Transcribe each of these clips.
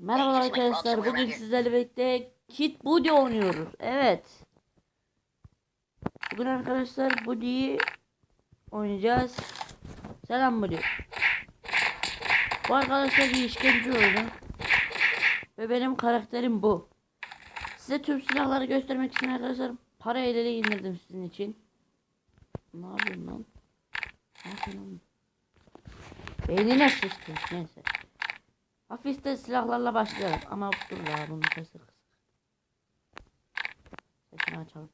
Merhaba arkadaşlar. Bugün sizlerle birlikte Kit Budi oynuyoruz. Evet. Bugün arkadaşlar Budi'yi oynayacağız. Selam Budi. Bu arkadaşlar bir işkence oyunu. Ve benim karakterim bu. Size tüm silahları göstermek için arkadaşlar para ile indirdim sizin için. Ne yapıyorsun lan? Ne yapıyorsun lan? Beynine sıçtı. Neyse. Hafifte silahlarla başlayalım ama dur ya bunun sesi kısık. Sesini açalım.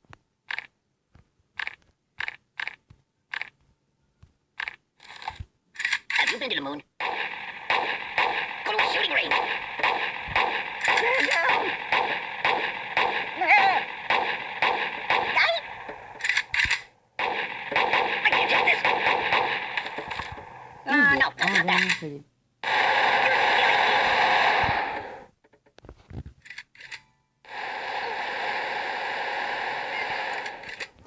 Have you been to the moon? Go to a shooting range. Down. Ah. No. Ama not that. onu söyleyeyim.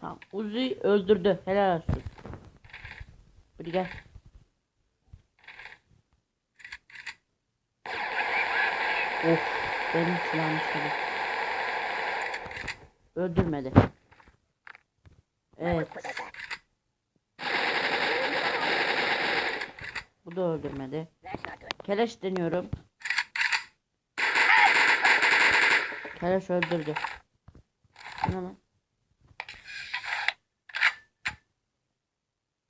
Tamam. Uzi öldürdü. Helal olsun. Hadi gel. Of. Benim silahım şöyle. Öldürmedi. Evet. Bu da öldürmedi. Keleş deniyorum. Keleş öldürdü. Bu ne lan?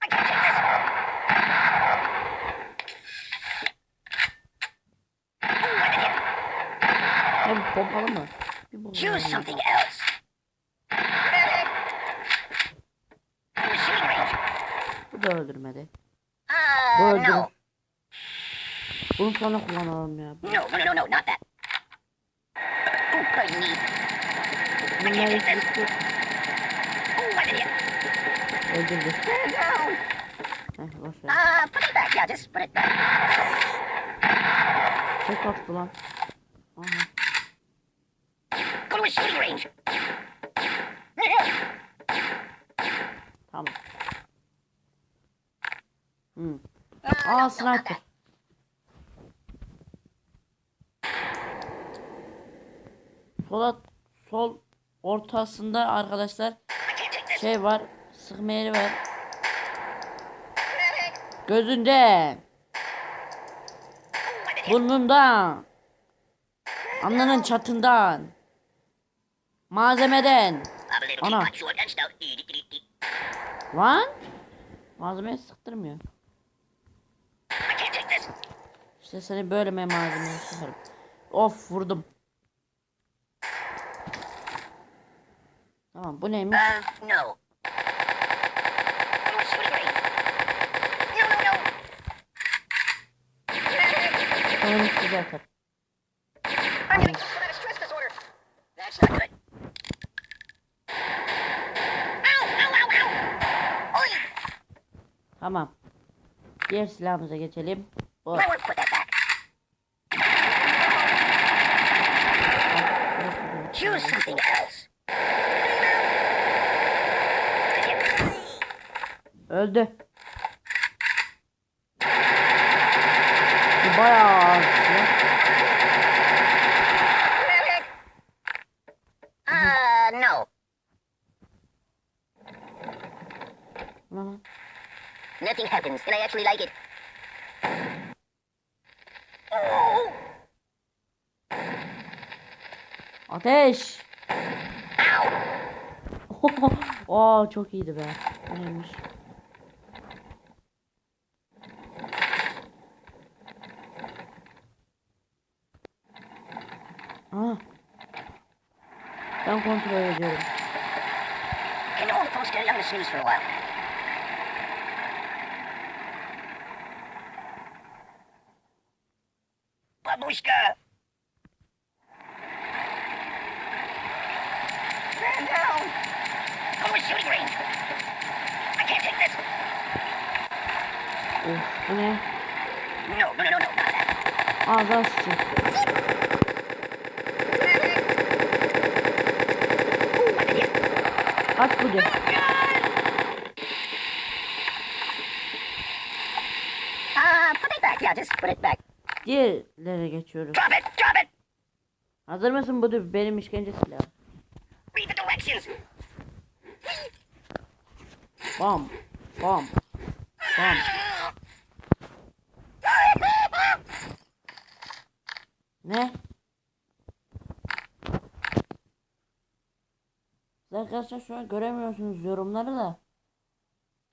I can't take this. Oh, I did it. Ya bu pompalı mı? Choose something else. Bu da öldürmedi. Uh, Bu öldürür. no. Bunu sonra kullanalım ya. No, no, no, no, not that. Oh, I need. Bunlar yüklü Oh, öldürdü. Heh boş ver. Uh, put it back. Yeah, just put it back. Çok attı lan. Aha. Go to a shooting range. Tamam. Hmm. Aa sniper. Sola sol ortasında arkadaşlar şey var. Sıkma yeri var. Gözünde. Oh, I did it. Burnunda. Alnının çatından. Dee, dee. Lan. Malzemeyi sıktırmıyor. İşte seni böyle mi malzemeye sıkarım. Of vurdum. Tamam bu neymiş? Uh, no. Go to a Tamam. Diğer silahımıza geçelim. Bu. Choose something else. Öldü. Bu bayağı ağır silah. Medic. Uh, no. Lan. Nothing happens, and I actually like it. Oh, Ateş. Aa çok iyiydi be. Neymiş? Aa. Ben kontrol ediyorum. Can you hold the phone steady? I'm gonna snooze for a while. Babushka! Man down! Go to a shooting range! I can't take this! Of bu ne? No, no, no, no, no, not that. Ağzına sıçıyor. Oh, I did it. Kaç bu de? Uh, put it back. Yeah, just put it back. Diğerlere geçiyoruz. Drop it! Drop it! Hazır mısın bu da benim işkence silahım. Read the directions. Bam. Bam. Bam. Ne? Arkadaşlar şu an göremiyorsunuz yorumları da.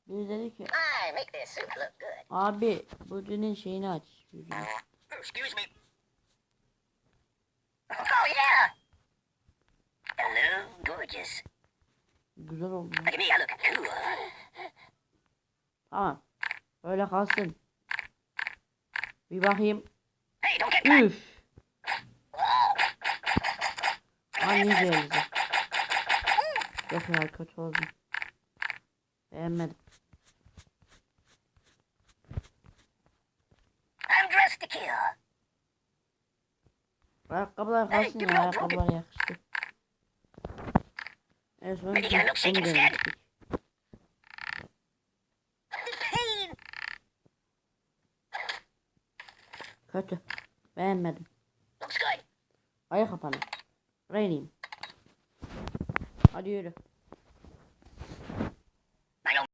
Biz dedi ki abi bu dünün şeyini aç. yüzünü." Excuse me. Oh yeah. Hello, gorgeous. Güzel oldu. Look at me, I look cool. Tamam. Öyle kalsın. Bir bakayım. Hey, don't get. Üf. Anneciğim. Yok ya kötü oldu. Beğenmedim. I'm dressed to kill. Know, Ayakkabılar yakıştı. En son instead. denemiştik. Kötü. Beğenmedim. Looks good. Aya kapanı. Buraya ineyim. Hadi yürü. I know.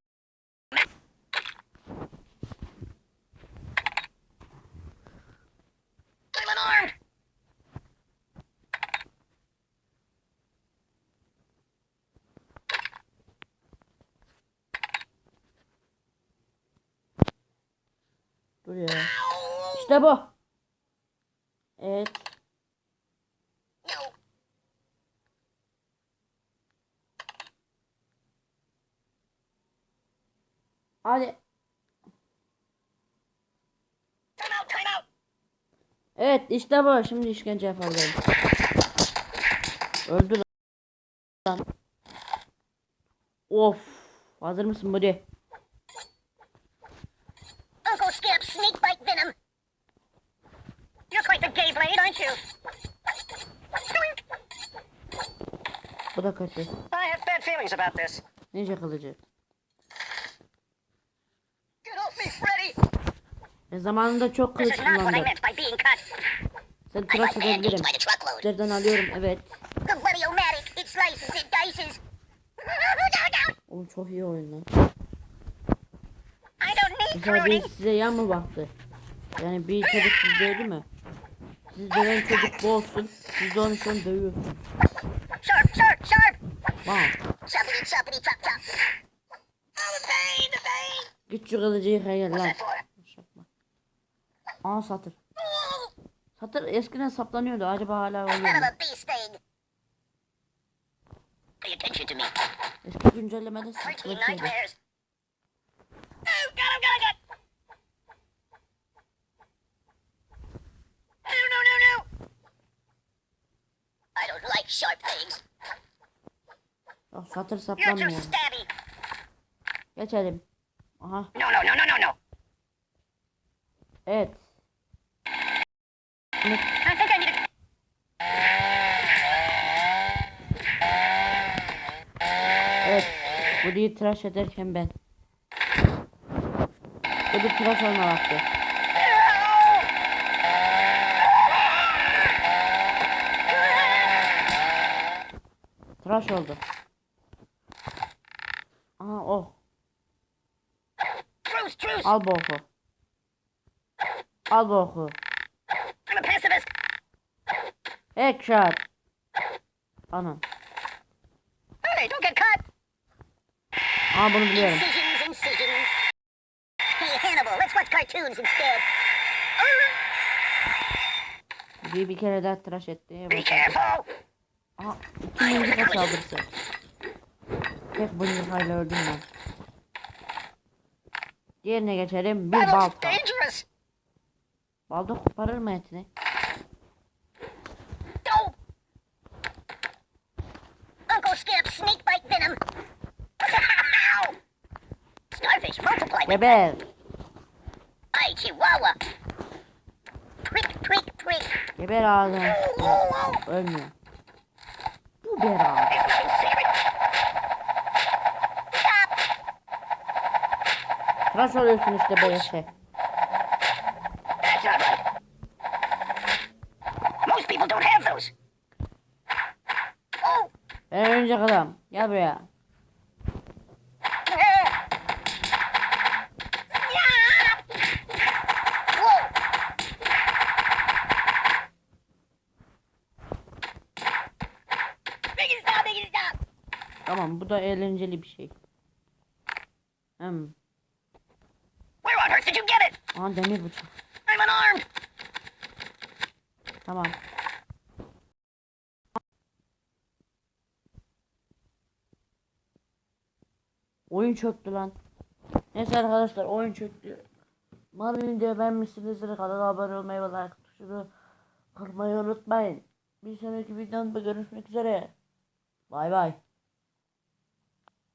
I'm unarmed. Dur ya. İşte bu. Evet. Hadi. Evet işte bu. Şimdi işkence yapabilirim. Öldü lan. Of. Hazır mısın buddy? Bu da kötü. I have bad feelings about this. Ninja kılıcı. Get off me, Freddy! E zamanında çok kılıç kullandım. Sen tıraş edebilirim. Üzerinden alıyorum evet. Oğlum çok iyi oyun lan. I don't need Mesela bir size yan mı baktı? Yani bir çocuk sizi dövdü mü? Siz döven çocuk bu olsun. Siz de onu an dövüyorsunuz. Bam. Choppity, choppity, chop, chop. Oh, the pain, the pain. Git şu kılıcı yıka gel What's lan. Aa satır. Satır eskiden saplanıyordu. Acaba hala oluyor mu? Eski güncellemede saplanıyordu. Oh. I don't like sharp things. Yok satır saplanmıyor. Geçelim. Aha. No, no, no, no, no, no. Evet. Evet. Budu'yu tıraş ederken ben. Budu tıraş olma vakti. Tıraş oldu. Aha truce. Al bu oku. Al bu oku. Headshot. Anam. Hey, don't get cut. Aa bunu biliyorum. Incisions, incisions. Hey, Hannibal, let's watch cartoons instead. Bir, bir kere daha tıraş etti. Be careful. Aha iki mıncıka saldırısı. Tek mıncıkayla öldüm ben. Diğerine geçelim. Bir balta. Balda koparır mı etini? Geber. Ay, Chihuahua. Prick, prick, prick. Geber oh. Ölmüyor. Bu bir Tıraş oluyorsun işte böyle şey. Most people don't have those. Ben örümcek adam. Gel buraya. Tamam bu da eğlenceli bir şey. Hmm. Aha demir bıçak. I'm unarmed! Tamam. Oyun çöktü lan. Neyse arkadaşlar oyun çöktü. Umarım videoyu beğenmişsinizdir. Kanala abone olmayı ve like tuşunu kırmayı unutmayın. Bir sonraki videomda görüşmek üzere. Bay bay.